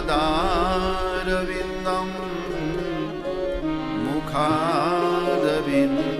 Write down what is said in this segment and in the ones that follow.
पदारविन्दं मुखारविन्दे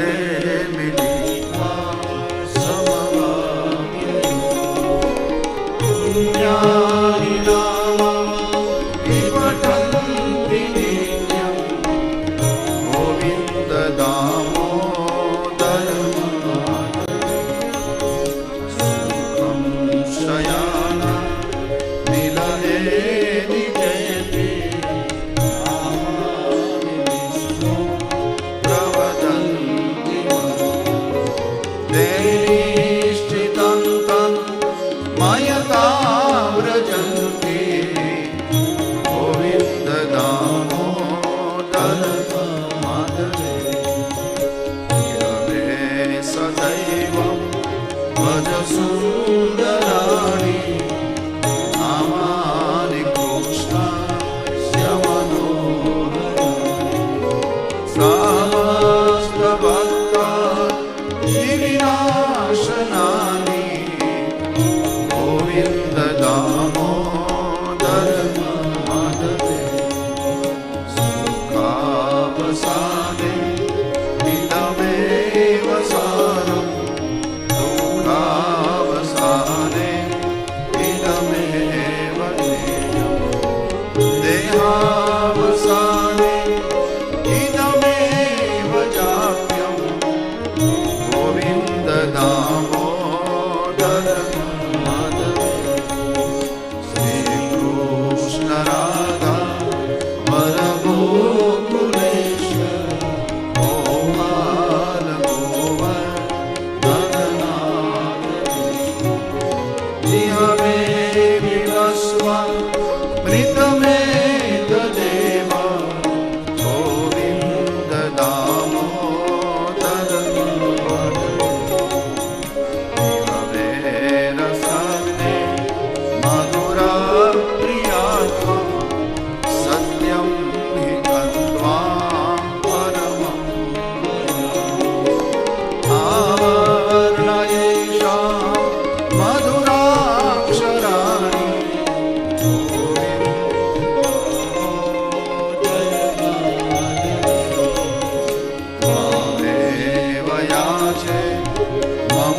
Amen. nosso.